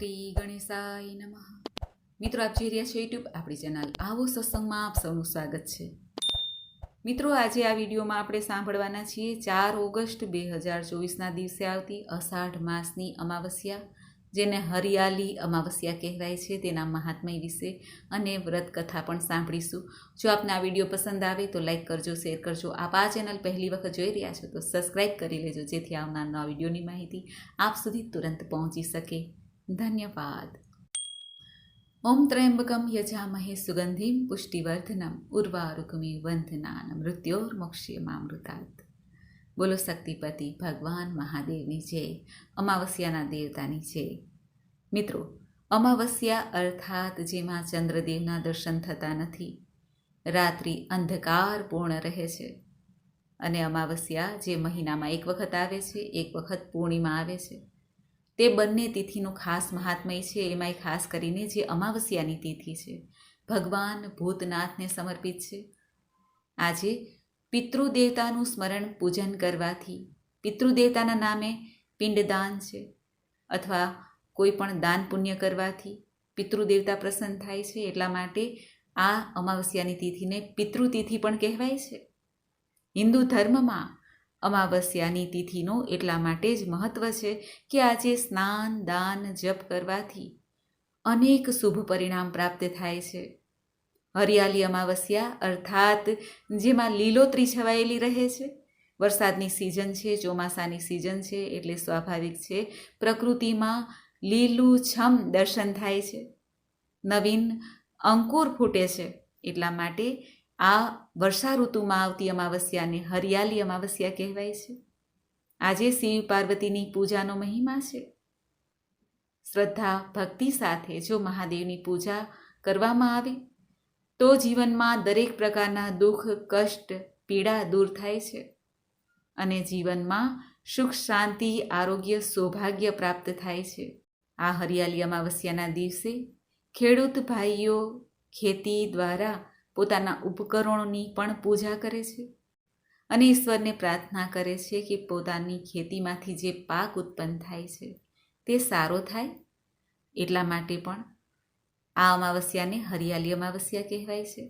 શ્રી ગણેશાય નમઃ. મિત્રો, આપ જોઈ રહ્યા છો યુટ્યુબ આપણી ચેનલ આવો સત્સંગમાં આપ સૌનું સ્વાગત છે. મિત્રો, આજે આ વિડીયોમાં આપણે સાંભળવાના છીએ ચાર ઓગસ્ટ બે હજાર ચોવીસના દિવસે આવતી અષાઢ માસની અમાવસ્યા, જેને હરિયાલી અમાવસ્યા કહેવાય છે, તેના મહાત્મય વિશે અને વ્રત કથા પણ સાંભળીશું. જો આપને આ વીડિયો પસંદ આવે તો લાઈક કરજો, શેર કરજો. આપ આ ચેનલ પહેલી વખત જોઈ રહ્યા છો તો સબસ્ક્રાઈબ કરી લેજો, જેથી આવનાર નવા વિડીયોની માહિતી આપ સુધી તુરંત પહોંચી શકે. ધન્યવાદ ઓમ ત્રયંબકમ યજામહે સુગંધિમ પુષ્ટિવર્ધનમ ઉર્વારુકમી વંધનાન મૃત્યોર્મોક્ષ્યમામૃતાત બોલો શક્તિપતિ ભગવાન મહાદેવની જય અમાવસ્યાના દેવતાની જય મિત્રો અમાવસ્યા અર્થાત જેમાં ચંદ્રદેવના દર્શન થતા નથી રાત્રિ અંધકાર પૂર્ણ રહે છે અને અમાવસ્યા જે મહિનામાં એક વખત આવે છે એક વખત પૂર્ણિમા આવે છે તે બંને તિથિનું ખાસ મહાત્મય છે. એમાંય ખાસ કરીને જે અમાવસ્યાની તિથિ છે. ભગવાન ભૂતનાથને સમર્પિત છે. આજે પિતૃદેવતાનું સ્મરણ પૂજન કરવાથી પિતૃદેવતાના નામે પિંડદાન છે. અથવા કોઈ પણ દાન પુણ્ય કરવાથી પિતૃદેવતા પ્રસન્ન થાય છે. એટલા માટે આ અમાવસ્યાની તિથિને પિતૃતિથિ પણ કહેવાય છે. હિન્દુ ધર્મમાં અમાવસ્યાની તિથિનો એટલા માટે જ મહત્વ છે કે આજે સ્નાન, દાન, જપ કરવાથી અનેક શુભ પરિણામ પ્રાપ્ત થાય છે. હરિયાળી અમાવસ્યા અર્થાત જેમાં લીલોતરી છવાયેલી રહે છે. વરસાદની સિઝન છે, ચોમાસાની સિઝન છે, એટલે સ્વાભાવિક છે, પ્રકૃતિમાં લીલું છમ દર્શન થાય છે. નવીન અંકુર ફૂટે છે એટલા માટે આ વર્ષા ઋતુમાં આવતી અમાવસ્યાને હરિયાળી અમાવસ્યા કહેવાય છે. આજે શિવ પાર્વતીની પૂજાનો મહિમા છે. શ્રદ્ધા, ભક્તિ સાથે જો મહાદેવની પૂજા કરવામાં આવે, તો જીવનમાં દરેક પ્રકારના દુઃખ, કષ્ટ, પીડા દૂર થાય છે અને જીવનમાં સુખ, શાંતિ, આરોગ્ય, સૌભાગ્ય પ્રાપ્ત થાય છે. આ હરિયાળી અમાવસ્યાના દિવસે ખેડૂત ભાઈઓ ખેતી દ્વારા પોતાના ઉપકરણોની પણ પૂજા કરે છે અને ઈશ્વરને પ્રાર્થના કરે છે કે પોતાની ખેતીમાંથી જે પાક ઉત્પન્ન થાય છે તે સારો થાય. એટલા માટે પણ આ અમાવસ્યાને હરિયાળી અમાવસ્યા કહેવાય છે.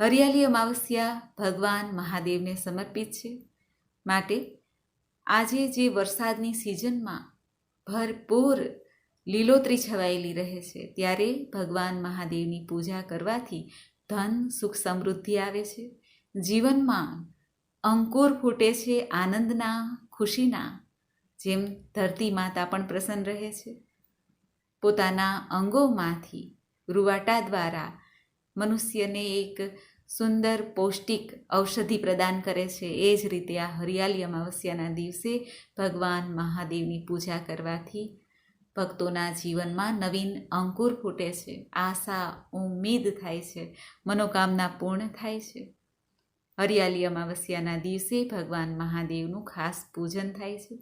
હરિયાળી અમાવસ્યા ભગવાન મહાદેવને સમર્પિત છે. માટે આજે જે વરસાદની સિઝનમાં ભરપૂર લીલોતરી છવાયેલી રહે છે, ત્યારે ભગવાન મહાદેવની પૂજા કરવાથી ધન, સુખ, સમૃદ્ધિ આવે છે. જીવનમાં અંકુર ફૂટે છે આનંદના, ખુશીના, જેમ ધરતી માતા પણ પ્રસન્ન રહે છે. પોતાના અંગોમાંથી રૂવાટા દ્વારા મનુષ્યને એક સુંદર પૌષ્ટિક ઔષધિ પ્રદાન કરે છે. એ જ રીતે આ હરિયાળી અમાવસ્યાના દિવસે ભગવાન મહાદેવની પૂજા કરવાથી ભક્તોના જીવનમાં નવીન અંકુર ફૂટે છે. આશા, ઉમ્મીદ થાય છે. મનોકામના પૂર્ણ થાય છે. હરિયાળી અમાવસ્યાના દિવસે ભગવાન મહાદેવનું ખાસ પૂજન થાય છે.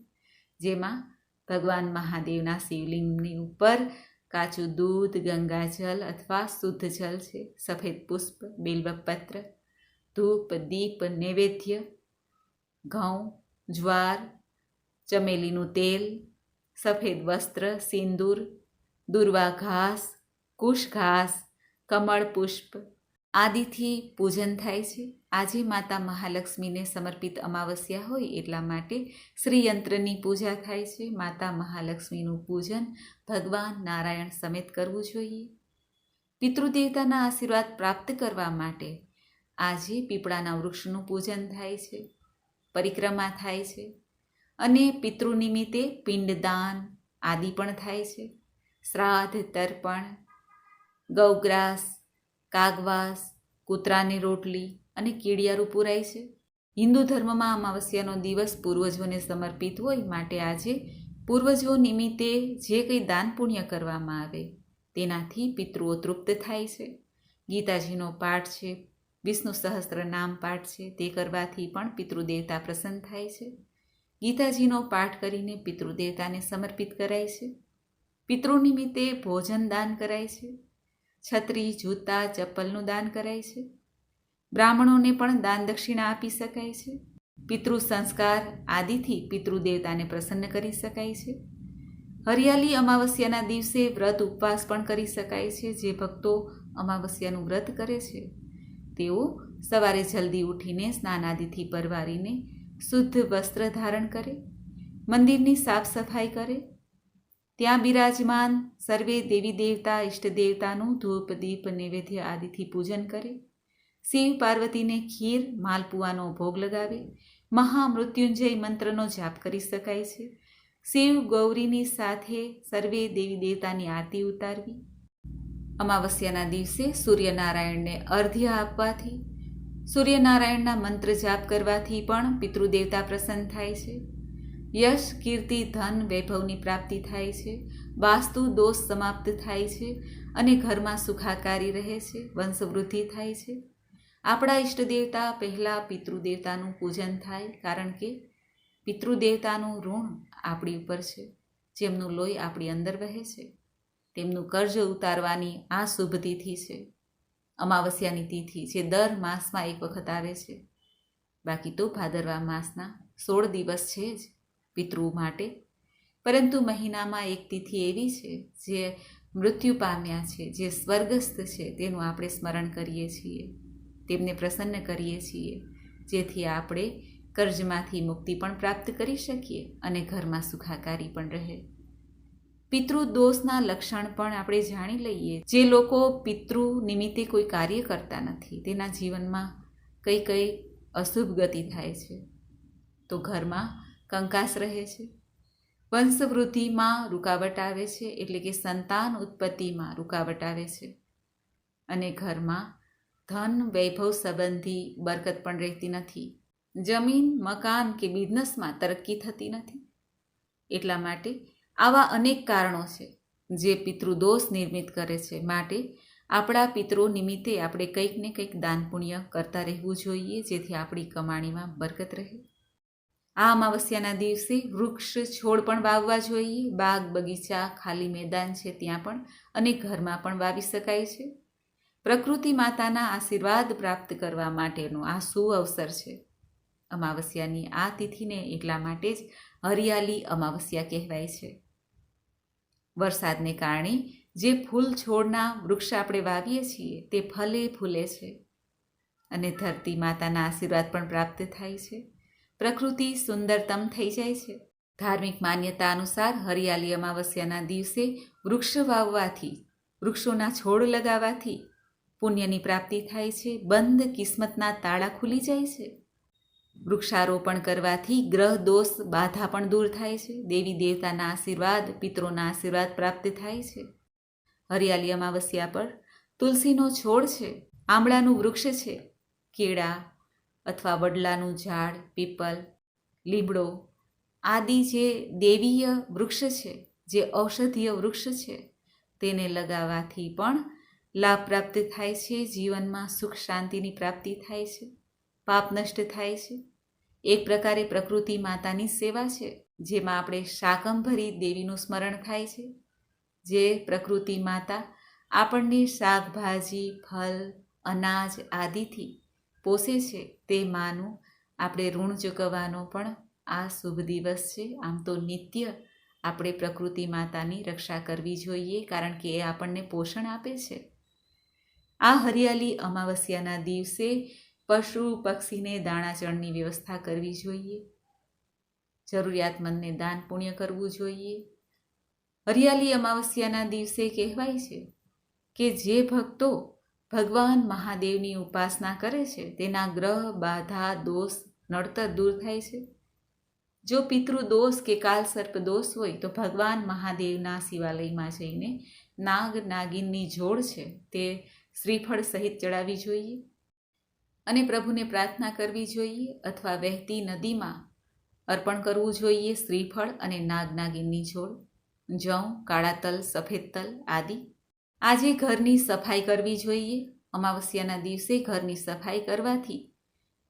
જેમાં ભગવાન મહાદેવના શિવલિંગની ઉપર કાચું દૂધ ગંગાજલ અથવા શુદ્ધ જલ છે. સફેદ પુષ્પ, બિલ્વપત્ર, ધૂપ, દીપ, નૈવેદ્ય, ઘઉં, જ્વાર, ચમેલીનું તેલ સફેદ વસ્ત્ર, સિંદૂર, દુર્વા ઘાસ, કુશ ઘાસ, કમળ પુષ્પ આદિથી પૂજન થાય છે. આજે માતા મહાલક્ષ્મીને સમર્પિત અમાવસ્યા હોય એટલા માટે શ્રીયંત્રની પૂજા થાય છે. માતા મહાલક્ષ્મીનું પૂજન ભગવાન નારાયણ સમેત કરવું જોઈએ. પિતૃદેવતાના આશીર્વાદ પ્રાપ્ત કરવા માટે આજે પીપળાના વૃક્ષનું પૂજન થાય છે. પરિક્રમા થાય છે. અને પિતૃ નિમિત્તે પિંડદાન આદિ પણ થાય છે. શ્રાદ્ધ, તર્પણ, ગૌગ્રાસ, કાગવાસ, કૂતરાની રોટલી અને કીડિયારું પુરાય છે. હિન્દુ ધર્મમાં અમાવસ્યાનો દિવસ પૂર્વજોને સમર્પિત હોય માટે આજે પૂર્વજો નિમિત્તે જે કંઈ દાન પુણ્ય કરવામાં આવે તેનાથી પિતૃઓ તૃપ્ત થાય છે. ગીતાજીનો પાઠ છે, વિષ્ણુ સહસ્ત્ર નામ પાઠ છે, તે કરવાથી પણ પિતૃદેવતા પ્રસન્ન થાય છે. ગીતાજીનો પાઠ કરીને પિતૃદેવતાને સમર્પિત કરાય છે. પિતૃ નિમિત્તે ભોજન દાન કરાય છે. છત્રી, જૂતા, ચપ્પલનું દાન કરાય છે. બ્રાહ્મણોને પણ દાન દક્ષિણા આપી શકાય છે. પિતૃ સંસ્કાર આદિથી પિતૃદેવતાને પ્રસન્ન કરી શકાય છે. હરિયાળી અમાવસ્યાના દિવસે વ્રત ઉપવાસ પણ કરી શકાય છે, જે ભક્તો અમાવસ્યાનું વ્રત કરે છે. તેઓ સવારે જલ્દી ઉઠીને સ્નાનાદિથી પરવારીને શુદ્ધ વસ્ત્ર ધારણ કરે, મંદિરની સાફ સફાઈ કરે. ત્યાં બિરાજમાન સર્વે દેવી દેવતા ઇષ્ટ દેવતાનું ધૂપ, દીપ, નૈવેદ્ય આદિથી પૂજન કરે. શિવ પાર્વતીને ખીર માલપુઆનો ભોગ લગાવે. મહામૃત્યુંજય મંત્રનો જાપ કરી શકાય છે. શિવ ગૌરીની સાથે સર્વે દેવી દેવતાની આરતી ઉતારવી. અમાવસ્યાના દિવસે સૂર્યનારાયણને અર્ધ્ય આપવાથી સૂર્યનારાયણના મંત્ર જાપ કરવાથી પણ પિતૃદેવતા પ્રસન્ન થાય છે. યશ, કીર્તિ, ધન, વૈભવની પ્રાપ્તિ થાય છે. વાસ્તુ, દોષ સમાપ્ત થાય છે અને ઘરમાં સુખાકારી રહે છે, વંશવૃદ્ધિ થાય છે. આપણા ઈષ્ટદેવતા પહેલાં પિતૃદેવતાનું પૂજન થાય કારણ કે પિતૃદેવતાનું ઋણ આપણી ઉપર છે. જેમનું લોહી આપણી અંદર વહે છે. તેમનું કર્જ ઉતારવાની આ શુભ તિથિ છે. અમાવસ્યાની તિથિ જે દર માસમાં એક વખત આવે છે. બાકી તો ભાદરવા માસના સોળ દિવસ છે જ પિતૃ માટે. પરંતુ મહિનામાં એક તિથિ એવી છે જે મૃત્યુ પામ્યા છે, જે સ્વર્ગસ્થ છે, તેનું આપણે સ્મરણ કરીએ છીએ. તેમને પ્રસન્ન કરીએ છીએ, જેથી આપણે કર્જમાંથી મુક્તિ પણ પ્રાપ્ત કરી શકીએ અને ઘરમાં સુખાકારી પણ રહે. પિતૃદોષના લક્ષણ પણ આપણે જાણી લઈએ. જે લોકો પિતૃ નિમિત્તે કોઈ કાર્ય કરતા નથી, તેના જીવનમાં કઈ કઈ અશુભ ગતિ થાય છે. તો ઘરમાં કંકાસ રહે છે. વંશવૃદ્ધિમાં રૂકાવટ આવે છે, એટલે કે સંતાન ઉત્પત્તિમાં રૂકાવટ આવે છે. અને ઘરમાં ધન, વૈભવ સંબંધી બરકત પણ રહેતી નથી. જમીન, મકાન કે બિઝનેસમાં તરક્કી થતી નથી. એટલા માટે આવા અનેક કારણો છે, જે પિતૃદોષ નિર્મિત કરે છે. માટે આપણા પિતૃ નિમિત્તે આપણે કંઈક ને કંઈક દાન પુણ્ય કરતા રહેવું જોઈએ, જેથી આપણી કમાણીમાં બરકત રહે. આ અમાવસ્યાના દિવસે વૃક્ષ છોડ પણ વાવવા જોઈએ. બાગ બગીચા, ખાલી મેદાન છે ત્યાં પણ અને ઘરમાં પણ વાવી શકાય છે. પ્રકૃતિ માતાના આશીર્વાદ પ્રાપ્ત કરવા માટેનો આ સુઅવસર છે. અમાવસ્યાની આ તિથિને એટલા માટે જ હરિયાળી અમાવસ્યા કહેવાય છે. વરસાદને કારણે જે ફૂલ છોડના વૃક્ષ આપણે વાવીએ છીએ તે ફલે ફૂલે છે અને ધરતી માતાના આશીર્વાદ પણ પ્રાપ્ત થાય છે. પ્રકૃતિ સુંદરતમ થઈ જાય છે. ધાર્મિક માન્યતા અનુસાર હરિયાળી અમાવસ્યાના દિવસે વૃક્ષ વાવવાથી, વૃક્ષોના છોડ લગાવવાથી પુણ્યની પ્રાપ્તિ થાય છે. બંધ કિસ્મતના તાળા ખુલી જાય છે. વૃક્ષારોપણ કરવાથી ગ્રહ દોષ, બાધા પણ દૂર થાય છે. દેવી દેવતાના આશીર્વાદ પિત્રોના આશીર્વાદ પ્રાપ્ત થાય છે. હરિયાળી અમાવસ્યા પર તુલસીનો છોડ છે. આંબળાનું વૃક્ષ છે. કેળા અથવા વડલાનું ઝાડ, પીપલ, લીમડો આદિ જે દેવીય વૃક્ષ છે, જે ઔષધીય વૃક્ષ છે, તેને લગાવવાથી પણ લાભ પ્રાપ્ત થાય છે. જીવનમાં સુખ, શાંતિની પ્રાપ્તિ થાય છે. પાપ નષ્ટ થાય છે. એક પ્રકારે પ્રકૃતિ માતાની સેવા છે, જેમાં આપણે શાકંભરી દેવીનું સ્મરણ થાય છે. જે પ્રકૃતિ માતા આપણને શાકભાજી ફલ, અનાજ આદિથી પોષે છે, તે માનું આપણે ઋણ ચૂકવવાનો પણ આ શુભ દિવસ છે. આમ તો નિત્ય આપણે પ્રકૃતિ માતાની રક્ષા કરવી જોઈએ, કારણ કે એ આપણને પોષણ આપે છે. આ હરિયાળી અમાવસ્યાના દિવસે પશુ પક્ષીને દાણાચણની વ્યવસ્થા કરવી જોઈએ. જરૂરિયાતમંદને દાન પુણ્ય કરવું જોઈએ. હરિયાળી અમાવસ્યાના દિવસે કહેવાય છે કે જે ભક્તો ભગવાન મહાદેવની ઉપાસના કરે છે, તેના ગ્રહ, બાધા, દોષ, નડતર દૂર થાય છે. જો પિતૃ દોષ કે કાલ સર્પ દોષ હોય, તો ભગવાન મહાદેવના શિવાલયમાં જઈને નાગ નાગિનની જોડ છે, તે શ્રીફળ સહિત ચડાવવી જોઈએ. અને પ્રભુને પ્રાર્થના કરવી જોઈએ અથવા વહેતી નદીમાં અર્પણ કરવું જોઈએ શ્રીફળ અને નાગ નાગિનની જોડ જવ કાળા તલ, સફેદ તલ આદિ. આજે ઘરની સફાઈ કરવી જોઈએ. અમાવસ્યાના દિવસે ઘરની સફાઈ કરવાથી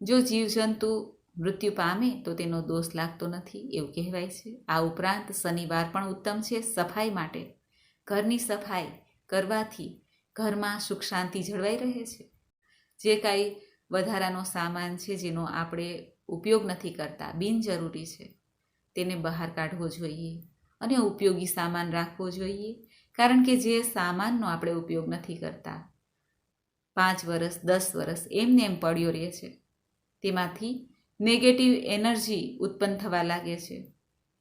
જો જીવજંતુ મૃત્યુ પામે તો તેનો દોષ લાગતો નથી એવું કહેવાય છે. આ ઉપરાંત શનિવાર પણ ઉત્તમ છે સફાઈ માટે. ઘરની સફાઈ કરવાથી ઘરમાં સુખ શાંતિ જળવાઈ રહે છે. જે કાંઈ વધારાનો સામાન છે જેનો આપણે ઉપયોગ નથી કરતા. બિનજરૂરી છે. તેને બહાર કાઢવો જોઈએ અને ઉપયોગી સામાન રાખવો જોઈએ. કારણ કે જે સામાનનો આપણે ઉપયોગ નથી કરતા, પાંચ વર્ષ દસ વર્ષ એમને એમ પડ્યો રહે છે. તેમાંથી નેગેટિવ એનર્જી ઉત્પન્ન થવા લાગે છે.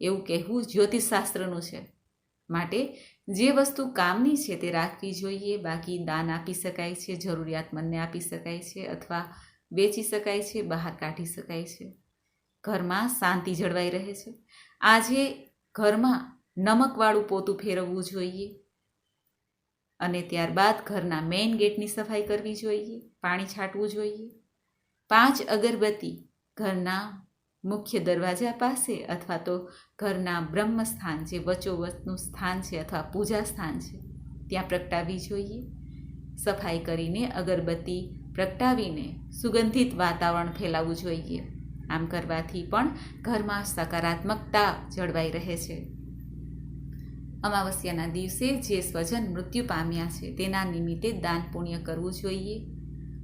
એવું કહેવું જ્યોતિષશાસ્ત્રનું છે. માટે જે વસ્તુ કામની છે તે રાખવી જોઈએ. બાકી દાન આપી શકાય છે જરૂરિયાતમંદને આપી શકાય છે અથવા વેચી શકાય છે, બહાર કાઢી શકાય છે. ઘરમાં શાંતિ જળવાઈ રહે છે. આજે ઘરમાં નમકવાળું પોતું ફેરવવું જોઈએ અને ત્યારબાદ ઘરના મેઇન ગેટની સફાઈ કરવી જોઈએ, પાણી છાંટવું જોઈએ. પાંચ અગરબત્તી ઘરના મુખ્ય દરવાજા પાસે અથવા તો ઘરના બ્રહ્મસ્થાન જે વચોવચનું સ્થાન છે અથવા પૂજા સ્થાન છે, ત્યાં પ્રગટાવવી જોઈએ. સફાઈ કરીને અગરબત્તી પ્રગટાવીને સુગંધિત વાતાવરણ ફેલાવવું જોઈએ. આમ કરવાથી પણ ઘરમાં સકારાત્મકતા જળવાઈ રહે છે. અમાવસ્યાના દિવસે જે સ્વજન મૃત્યુ પામ્યા છે, તેના નિમિત્તે દાન પુણ્ય કરવું જોઈએ.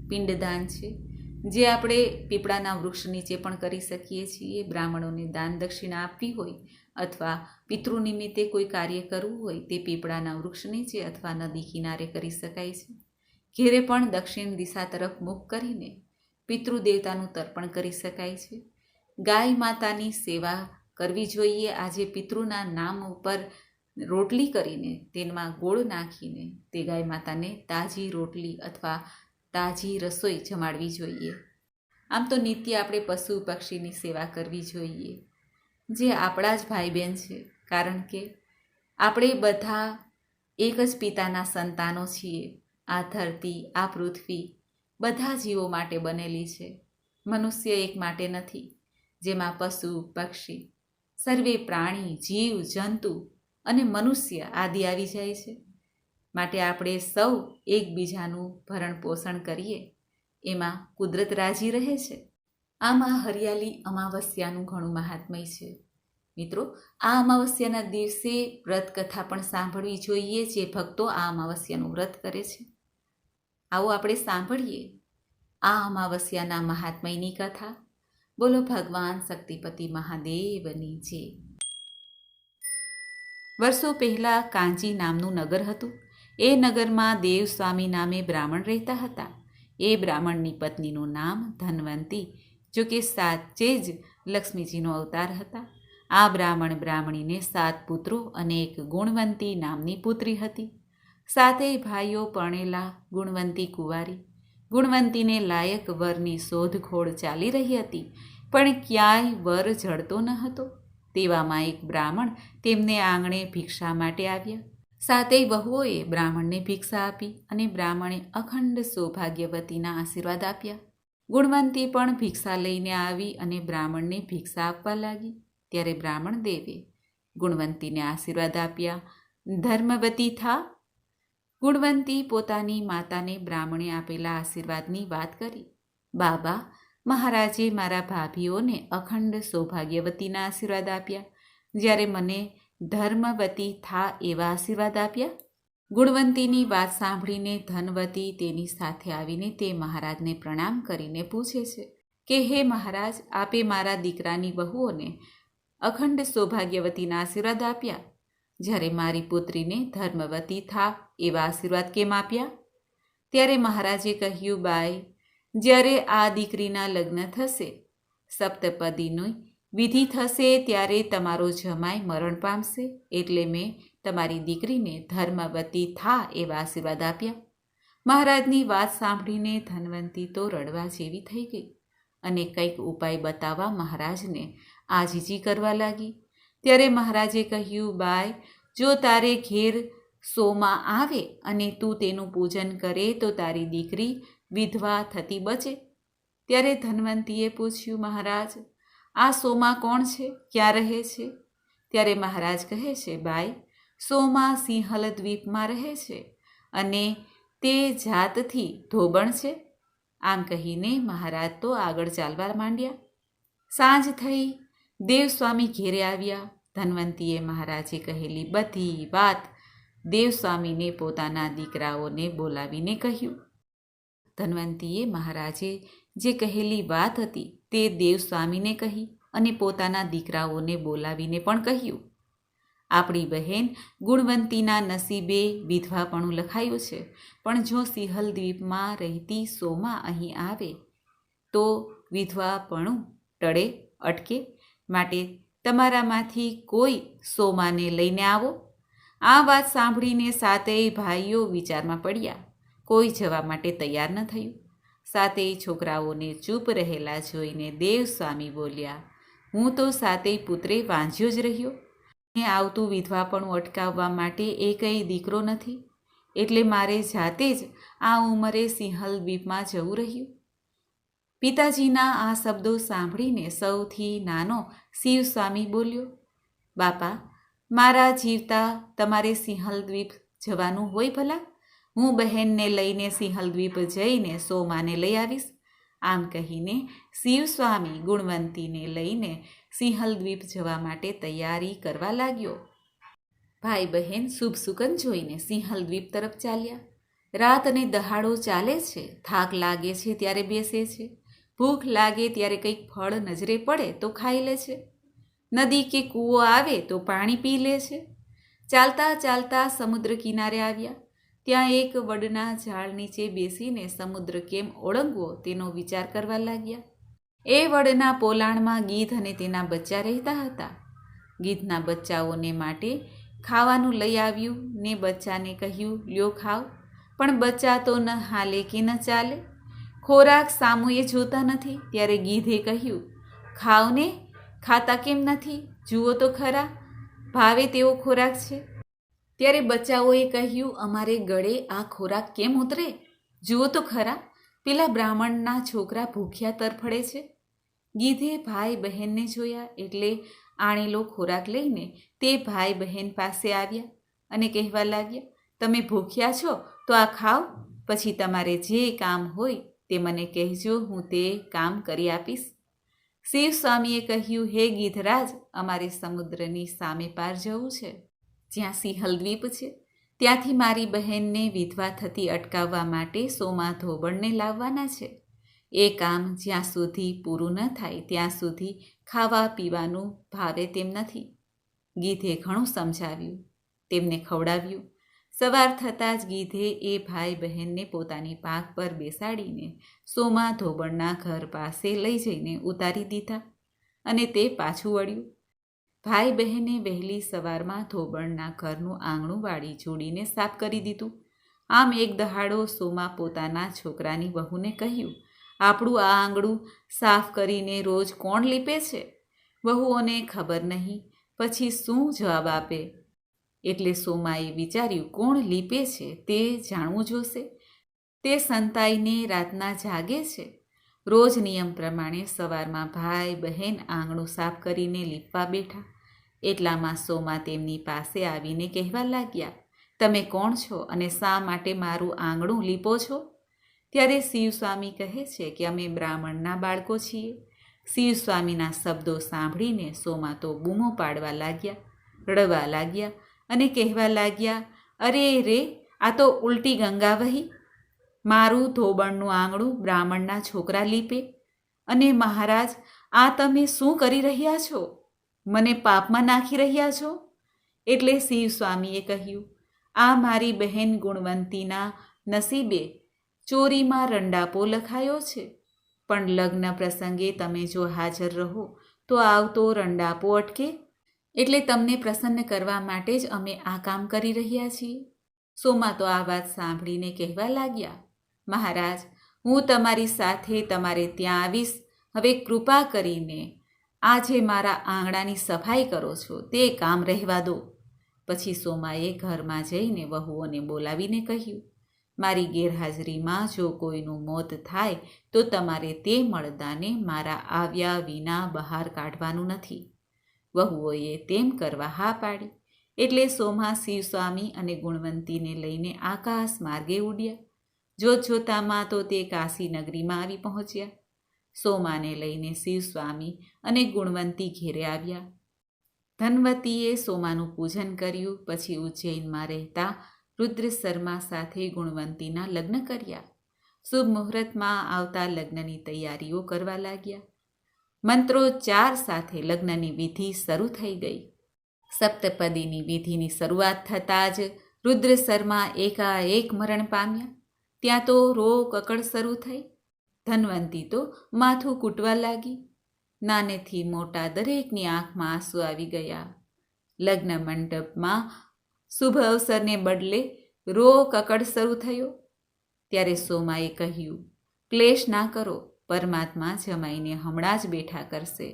પિંડદાન છે જે આપણે પીપળાના વૃક્ષ નીચે પણ કરી શકીએ છીએ, બ્રાહ્મણોને દાન દક્ષિણા આપવી હોય અથવા પિતૃ નિમિત્તે કોઈ કાર્ય કરવું હોય તે પીપળાના વૃક્ષ નીચે અથવા નદી કિનારે કરી શકાય છે. ઘેરે પણ દક્ષિણ દિશા તરફ મુખ કરીને પિતૃદેવતાનું તર્પણ કરી શકાય છે. ગાય માતાની સેવા કરવી જોઈએ. આજે પિતૃના નામ ઉપર રોટલી કરીને તેમાં ગોળ નાખીને તે ગાય માતાને તાજી રોટલી અથવા તાજી રસોઈ જમાડવી જોઈએ. આમ તો નિત્ય આપણે પશુ પક્ષીની સેવા કરવી જોઈએ. જે આપણા જ ભાઈ બહેન છે. કારણ કે આપણે બધા એક જ પિતાના સંતાનો છીએ. આ ધરતી, આ પૃથ્વી બધા જીવો માટે બનેલી છે. મનુષ્ય એક માટે નથી. જેમાં પશુ, પક્ષી, સર્વે પ્રાણી, જીવ, જંતુ અને મનુષ્ય આદિ આવી જાય છે. માટે આપણે સૌ એકબીજાનું ભરણ પોષણ કરીએ. એમાં કુદરત રાજી રહે છે. આમાં હરિયાળી અમાવસ્યાનું ઘણું મહાત્મય છે. મિત્રો, આ અમાવસ્યાના દિવસે વ્રત કથા પણ સાંભળવી જોઈએ જે ભક્તો આ અમાવસ્યાનું વ્રત કરે છે. આવો આપણે સાંભળીએ. આ અમાવસ્યાના મહાત્મયની કથા. બોલો, ભગવાન શક્તિપતિ મહાદેવની જે. વર્ષો પહેલાં કાંજી નામનું નગર હતું. એ નગરમાં દેવસ્વામી નામે બ્રાહ્મણ રહેતા હતા. એ બ્રાહ્મણની પત્નીનું નામ ધનવંતી, જો કે સાચે જ લક્ષ્મીજીનો અવતાર હતા. આ બ્રાહ્મણ બ્રાહ્મણીને સાત પુત્રો અને એક ગુણવંતી નામની પુત્રી હતી. સાતેય ભાઈઓ પરણેલા, ગુણવંતી કુંવારી. ગુણવંતીને લાયક વરની શોધખોળ ચાલી રહી હતી, પણ ક્યાંય વર જડતો ન હતો. તેવામાં એક બ્રાહ્મણ તેમને આંગણે ભિક્ષા માટે આવ્યા. સાતેય વહુઓએ બ્રાહ્મણને ભિક્ષા આપી અને બ્રાહ્મણે અખંડ સૌભાગ્યવતીના આશીર્વાદ આપ્યા. ગુણવંતી પણ ભિક્ષા લઈને આવી અને બ્રાહ્મણને ભિક્ષા આપવા લાગી. ત્યારે બ્રાહ્મણ દેવે ગુણવંતીને આશીર્વાદ આપ્યા. ધર્મવતી થા. ગુણવંતી પોતાની માતાને બ્રાહ્મણે આપેલા આશીર્વાદની વાત કરી. બાબા, મહારાજે મારા ભાભીઓને અખંડ સૌભાગ્યવતીના આશીર્વાદ આપ્યા. જ્યારે મને ધર્મવતી થા એવા આશીર્વાદ આપ્યા? ગુણવંતીની વાત સાંભળીને ધનવતી તેની સાથે આવીને તે મહારાજને પ્રણામ કરીને પૂછે છે કે, હે મહારાજ, આપે મારા દીકરાની વહુઓને અખંડ સૌભાગ્યવતીના આશીર્વાદ આપ્યા? જ્યારે મારી પુત્રીને ધર્મવતી થા એવા આશીર્વાદ કેમ આપ્યા? ત્યારે મહારાજે કહ્યું, બાઈ, જ્યારે આ દીકરીના લગ્ન થશે, સપ્તપદીની વિધિ થશે ત્યારે તમારો જમાઈ મરણ પામશે. એટલે મેં તમારી દીકરીને ધર્મવતી થા એવા આશીર્વાદ આપ્યા. મહારાજની વાત સાંભળીને ધનવંતી તો રડવા જેવી થઈ ગઈ અને કંઈક ઉપાય બતાવવા મહારાજને આજીજી કરવા લાગી. ત્યારે મહારાજે કહ્યું બાય જો તારે ઘેર સોમાં આવે અને તું તેનું પૂજન કરે તો તારી દીકરી વિધવા થતી બચે. ત્યારે ધનવંતીએ પૂછ્યું, મહારાજ આ સોમાં કોણ છે? ક્યાં રહે છે? ત્યારે મહારાજ કહે છે, બાઈ સોમાં સિંહલ દ્વીપમાં રહે છે અને તે જાતથી ધોબણ છે. આમ કહીને મહારાજ તો આગળ ચાલવા માંડ્યા. સાંજ થઈ, દેવસ્વામી ઘેરે આવ્યા. ધનવંતીએ મહારાજે કહેલી બધી વાત. દેવસ્વામીને પોતાના દીકરાઓને બોલાવીને કહ્યું. ધનવંતીએ મહારાજે જે કહેલી વાત હતી તે દેવસ્વામીને કહી અને પોતાના દીકરાઓને બોલાવીને પણ કહ્યું, આપણી બહેન ગુણવંતીના નસીબે વિધવાપણું લખાયું છે, પણ જો સિંહલ દ્વીપમાં રહેતી સોમા અહીં આવે, તો વિધવાપણું ટળે, અટકે. માટે તમારામાંથી કોઈ સોમાને લઈને આવો. આ વાત સાંભળીને સાતેય ભાઈઓ વિચારમાં પડ્યા. કોઈ જવા માટે તૈયાર ન થયું. સાતેય છોકરાઓને ચૂપ રહેલા જોઈને દેવસ્વામી બોલ્યા, હું તો સાતેય પુત્રે વાંઝ્યો જ રહ્યો. ને આવતું વિધવાપણું અટકાવવા માટે એ કંઈ દીકરો નથી. એટલે મારે જાતે જ આ ઉંમરે સિંહલ દ્વીપમાં જવું રહ્યું. પિતાજીના આ શબ્દો સાંભળીને સૌથી નાનો શિવસ્વામી બોલ્યો, બાપા, મારા જીવતા તમારે સિંહલ દ્વીપ જવાનું હોય ભલા? હું બહેનને લઈને સિંહલ દ્વીપ જઈને સોમાને લઈ આવીશ. આમ કહીને શિવ સ્વામી ગુણવંતીને લઈને સિંહલ દ્વીપ જવા માટે તૈયારી કરવા લાગ્યો. ભાઈ બહેન શુભ સુકન જોઈને સિંહલ દ્વીપ તરફ ચાલ્યા. રાત અને દહાડો ચાલે છે. થાક લાગે છે ત્યારે બેસે છે. ભૂખ લાગે ત્યારે કંઈક ફળ નજરે પડે તો ખાઈ લે છે. નદી કે કૂવો આવે તો પાણી પી લે છે. ચાલતા ચાલતા સમુદ્ર કિનારે આવ્યા. ત્યાં એક વડના ઝાડ નીચે બેસીને સમુદ્ર કેમ ઓળંગવો તેનો વિચાર કરવા લાગ્યા. એ વડના પોલાણમાં ગીધ અને તેના બચ્ચા રહેતા હતા. ગીધના બચ્ચાઓને માટે ખાવાનું લઈ આવ્યું ને બચ્ચાને કહ્યું, લ્યો ખાવ. પણ બચ્ચા તો ન હાલે કે ન ચાલે. ખોરાક સામુએ જોતા નથી, ત્યારે ગીધે કહ્યું ખાવ ને ખાતા કેમ નથી? જુઓ તો ખરા. ભાવે તેવો ખોરાક છે. ત્યારે બચ્ચાઓએ કહ્યું, અમારે ગળે આ ખોરાક કેમ ઉતરે? જુઓ તો ખરા, પેલા બ્રાહ્મણના છોકરા ભૂખ્યા તરફડે છે. ગીધે ભાઈ બહેનને જોયા એટલે આણેલો ખોરાક લઈને તે ભાઈ બહેન પાસે આવ્યા અને કહેવા લાગ્યા, તમે ભૂખ્યા છો, તો આ ખાઓ, પછી તમારે જે કામ હોય તે મને કહેજો, હું તે કામ કરી આપીશ. શિવ સ્વામીએ કહ્યું, હે ગીધરાજ, અમારે સમુદ્રની સામે પાર જવું છે. જ્યાં સિંહલ દ્વીપ છે. ત્યાંથી મારી બહેનને વિધવા થતી અટકાવવા માટે સોમા ધોબણને લાવવાના છે. એ કામ જ્યાં સુધી પૂરું ન થાય ત્યાં સુધી ખાવા પીવાનું ભાવે તેમ નથી. ગીધે ઘણું સમજાવ્યું. તેમને ખવડાવ્યું. સવાર થતાં જ ગીધે એ ભાઈ બહેનને પોતાની પાક પર બેસાડીને સોમા ધોબણના ઘર પાસે લઈ જઈને ઉતારી દીધા અને તે પાછું વળ્યું. ભાઈ બહેને વહેલી સવારમાં ધોબણના ઘરનું આંગણું વાળી જોડીને સાફ કરી દીધું. આમ એક દહાડો સોમા પોતાના છોકરાની વહુને કહ્યું, આપણું આ આંગણું સાફ કરીને રોજ કોણ લીપે છે? વહુઓને ખબર નહીં, પછી શું જવાબ આપે? એટલે સોમાએ વિચાર્યું, કોણ લીપે છે તે જાણવું જોશે. તે સંતાઈને રાતના જાગે છે. રોજ નિયમ પ્રમાણે સવારમાં ભાઈ બહેન આંગણું સાફ કરીને લીપવા બેઠા. એટલામાં સોમા તેમની પાસે આવીને કહેવા લાગ્યા, તમે કોણ છો અને શા માટે મારું આંગણું લીપો છો? ત્યારે શિવસ્વામી કહે છે કે અમે બ્રાહ્મણના બાળકો છીએ. શિવસ્વામીના શબ્દો સાંભળીને સોમા તો બૂમો પાડવા લાગ્યા, રડવા લાગ્યા અને કહેવા લાગ્યા, અરે રે, આ તો ઉલટી ગંગા વહી. મારું ધોબણનું આંગણું બ્રાહ્મણના છોકરા લીપે. અને મહારાજ, આ તમે શું કરી રહ્યા છો? મને પાપમાં નાખી રહ્યા છો? એટલે શિવ સ્વામીએ કહ્યું, આ મારી બહેન ગુણવંતીના નસીબે ચોરીમાં રંડાપો લખાયો છે. પણ લગ્ન પ્રસંગે તમે જો હાજર રહો, તો આવતો રંડાપો અટકે. એટલે તમને પ્રસન્ન કરવા માટે જ અમે આ કામ કરી રહ્યા છીએ. સોમા તો આ વાત સાંભળીને કહેવા લાગ્યા, મહારાજ, હું તમારી સાથે તમારે ત્યાં આવીશ. હવે કૃપા કરીને આજે મારા આંગણાની સફાઈ કરો છો, તે કામ રહેવા દો. પછી સોમાએ ઘરમાં જઈને વહુઓને બોલાવીને કહ્યું, મારી ગેરહાજરીમાં જો કોઈનું મોત થાય, તો તમારે તે મળદાને મારા આવ્યા વિના બહાર કાઢવાનું નથી. વહુઓએ તેમ કરવા હા પાડી. એટલે સોમા શિવ સ્વામી અને ગુણવંતીને લઈને આકાશ માર્ગે ઉડ્યા. જોત જોતામાં તો તે કાશી નગરીમાં આવી પહોંચ્યા. સોમાને લઈને શિવ સ્વામી અને ગુણવંતી ઘેરે આવ્યા. ધનવતીએ સોમાનું પૂજન કર્યું, પછી ઉજ્જૈનમાં રહેતા રુદ્ર શર્મા સાથે ગુણવંતીના લગ્ન કર્યા. શુભ મુહૂર્તમાં આવતા લગ્નની તૈયારીઓ કરવા લાગ્યા. મંત્રોચ્ચાર સાથે લગ્નની વિધિ શરૂ થઈ ગઈ. સપ્તપદીની વિધિની શરૂઆત થતાં જ રુદ્ર શર્મા એકાએક મરણ પામ્યા. ત્યાં તો રો કકડ શરૂ થઈ. ધનવંતી તો માથું કૂટવા લાગી. નાનેથી મોટા દરેકની આંખમાં આંસુ આવી ગયા. લગ્ન મંડપમાં શુભ અવસરને બદલે રો કકડ શરૂ થયો. ત્યારે સોમાએ કહ્યું, ક્લેશ ના કરો, પરમાત્મા જમાઈને હમણાં જ બેઠા કરશે.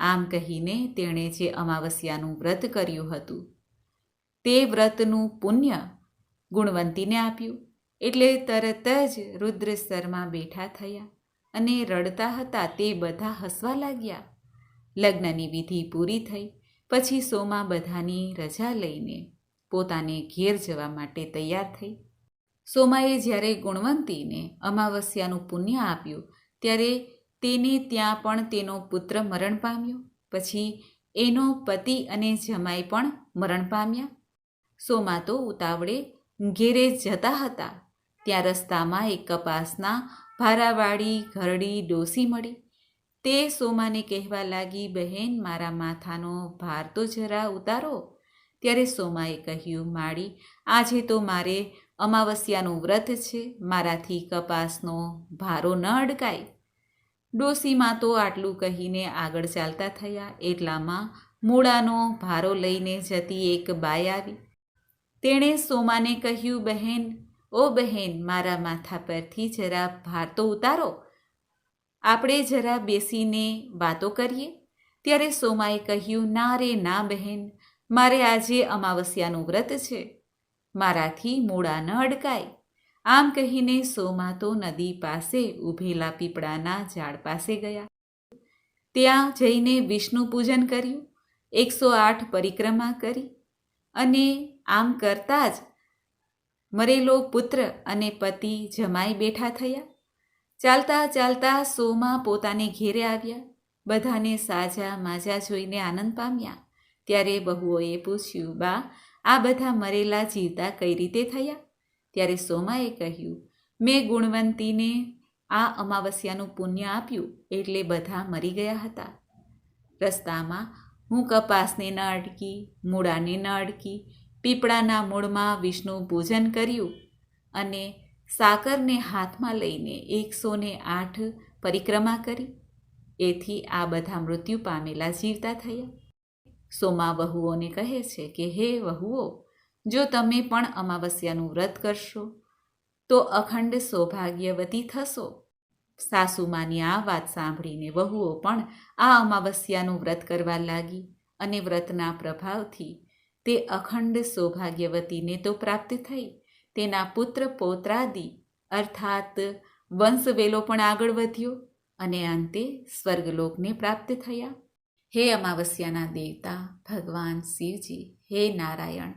આમ કહીને તેણે જે અમાવસ્યાનું વ્રત કર્યું હતું, તે વ્રતનું પુણ્ય ગુણવંતીને આપ્યું. એટલે તરત જ રુદ્ર સ્તરમાં બેઠા થયા અને રડતા હતા તે બધા હસવા લાગ્યા. લગ્નની વિધિ પૂરી થઈ, પછી સોમા બધાની રજા લઈને પોતાને ઘેર જવા માટે તૈયાર થઈ. સોમાએ જ્યારે ગુણવંતીને અમાવસ્યાનું પુણ્ય આપ્યું, ત્યારે તેને ત્યાં પણ તેનો પુત્ર મરણ પામ્યો, પછી એનો પતિ અને જમાઈ પણ મરણ પામ્યા. સોમા તો ઉતાવળે ઘેરે જતા હતા. ત્યાં રસ્તામાં એક કપાસના ભારાવાળી ઘરડી ડોસી મળી. તે સોમાને કહેવા લાગી, બહેન, મારા માથાનો ભાર તો જરા ઉતારો. ત્યારે સોમાએ કહ્યું, માળી, આજે તો મારે અમાવસ્યાનું વ્રત છે. મારાથી કપાસનો ભારો ન અડકાય. ડોસીમાં તો આટલું કહીને આગળ ચાલતા થયા. એટલામાં મૂળાનો ભારો લઈને જતી એક બાઈ આવી. તેણે સોમાને કહ્યું, બહેન ઓ બહેન, મારા માથા પરથી જરા ભાર તો ઉતારો. આપણે જરા બેસીને વાતો કરીએ. ત્યારે સોમાએ કહ્યું, ના રે, ના બહેન, મારે આજે અમાવસ્યાનું વ્રત છે. મારાથી મૂળા ન અડકાય. આમ કહીને સોમા તો નદી પાસે ઊભેલા પીપળાના ઝાડ પાસે ગયા. ત્યાં જઈને વિષ્ણુ પૂજન કર્યું. એકસો આઠ પરિક્રમા કરી અને આમ કરતાં જ મરેલો પુત્ર અને પતિ જમાઈ બેઠા થયા. ચાલતા ચાલતા સોમાં પોતાને ઘેરે આવ્યા. બધાને સાજા માજા જોઈને આનંદ પામ્યા. ત્યારે બહુઓએ પૂછ્યું, બા, આ બધા મરેલા જીવતા કઈ રીતે થયા? ત્યારે સોમાએ કહ્યું, મેં ગુણવંતીને આ અમાવસ્યાનું પુણ્ય આપ્યું એટલે બધા મરી ગયા હતા. રસ્તામાં હું કપાસને ન અડકી, મૂળાને ન અડકી પીપળાના મૂળમાં વિષ્ણુ પૂજન કર્યું અને સાકરને હાથમાં લઈને એકસો ને આઠ પરિક્રમા કરી. એથી આ બધા મૃત્યુ પામેલા જીવતા થયા. સોમા વહુઓને કહે છે કે, હે વહુઓ, જો તમે પણ અમાવસ્યાનું વ્રત કરશો, તો અખંડ સૌભાગ્યવતી થશો. સાસુમાની આ વાત સાંભળીને વહુઓ પણ આ અમાવસ્યાનું વ્રત કરવા લાગી અને વ્રતના પ્રભાવથી તે અખંડ સૌભાગ્યવતીને તો પ્રાપ્ત થઈ. તેના પુત્ર પોત્રાદિ, અર્થાત વંશવેલો પણ આગળ વધ્યો અને અંતે સ્વર્ગલોકને પ્રાપ્ત થયા. હે અમાવસ્યાના દેવતા, ભગવાન શિવજી, હે નારાયણ!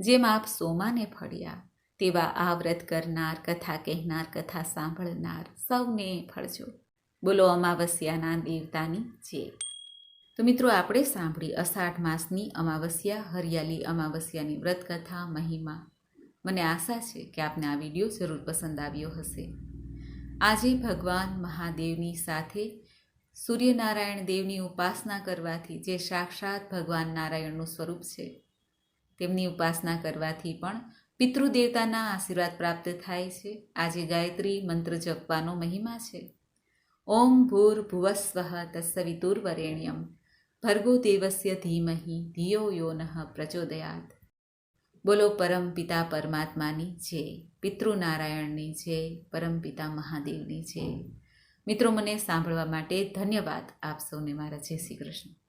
જેમ આપ સોમાને ફળ્યા, તેવા આ વ્રત કરનાર, કથા કહેનાર, કથા સાંભળનાર સૌને ફળજો. બોલો અમાવસ્યાના દેવતાની જે તો મિત્રો આપણે સાંભળી અષાઢ માસની અમાવસ્યા હરિયાળી અમાવસ્યાની વ્રતકથા, મહિમા. મને આશા છે કે આપને આ વીડિયો જરૂર પસંદ આવ્યો હશે. આજે ભગવાન મહાદેવની સાથે સૂર્યનારાયણ દેવની ઉપાસના કરવાથી જે સાક્ષાત ભગવાન નારાયણનું સ્વરૂપ છે, તેમની ઉપાસના કરવાથી પણ પિતૃદેવતાના આશીર્વાદ પ્રાપ્ત થાય છે. આજે ગાયત્રી મંત્ર જપવાનો મહિમા છે. ઓમ ભૂર ભુવસ્વઃ તત્સવિતુર્વરેણ્યમ ભર્ગો ધીમહી ધિયો યો નઃ પ્રચોદયાત બોલો પરમ પિતા પરમાત્માની છે પિતૃનારાયણની છે પરમપિતા મહાદેવની છે મિત્રો મને સાંભળવા માટે ધન્યવાદ. આપ સૌને મારા જય શ્રી કૃષ્ણ.